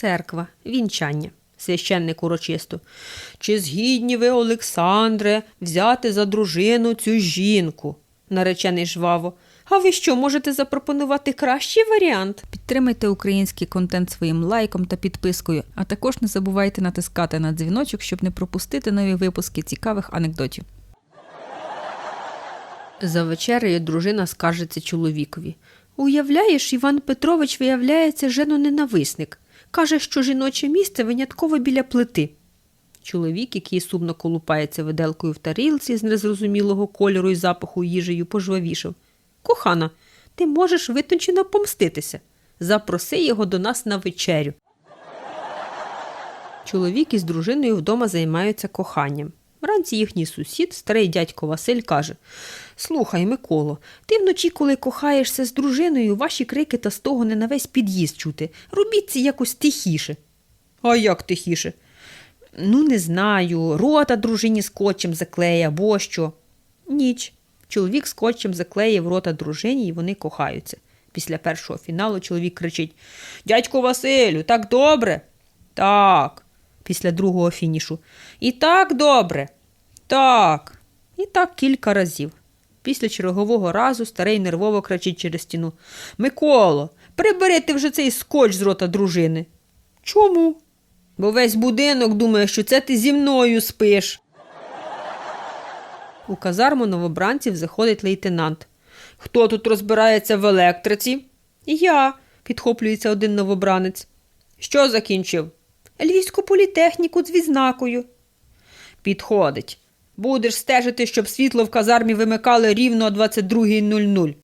Церква, вінчання. Священник урочисто. Чи згідні ви, Олександре, взяти за дружину цю жінку? Наречений жваво. А ви що, можете запропонувати кращий варіант? Підтримайте український контент своїм лайком та підпискою, а також не забувайте натискати на дзвіночок, щоб не пропустити нові випуски цікавих анекдотів. За вечерею дружина скаржиться чоловікові. Уявляєш, Іван Петрович виявляється женоненависник. Каже, що жіноче місце винятково біля плити. Чоловік, який сумно колупається виделкою в тарілці з незрозумілого кольору і запаху їжею, пожвавішав. Кохана, ти можеш витончено помститися. Запроси його до нас на вечерю. Чоловік із дружиною вдома займаються коханням. Вранці їхній сусід, старий дядько Василь, каже: Слухай, Миколо, ти вночі, коли кохаєшся з дружиною, ваші крики та стогони на весь під'їзд чути. Робіть це якось тихіше. А як тихіше? Ну, не знаю, рота дружині скотчем заклеє або що. Ніч. Чоловік скотчем заклеїв рота дружині, і вони кохаються. Після першого фіналу чоловік кричить: Дядько Василю, так добре? Так. Після другого фінішу. І так добре. Так. І так кілька разів. Після чергового разу старий нервово кричить через стіну. Миколо, прибери ти вже цей скотч з рота дружини. Чому? Бо весь будинок думає, що це ти зі мною спиш. У казарму новобранців заходить лейтенант. Хто тут розбирається в електриці? Я, підхоплюється один новобранець. Що закінчив? Львівську політехніку з відзнакою. Підходить. Будеш стежити, щоб світло в казармі вимикали рівно о 22.00.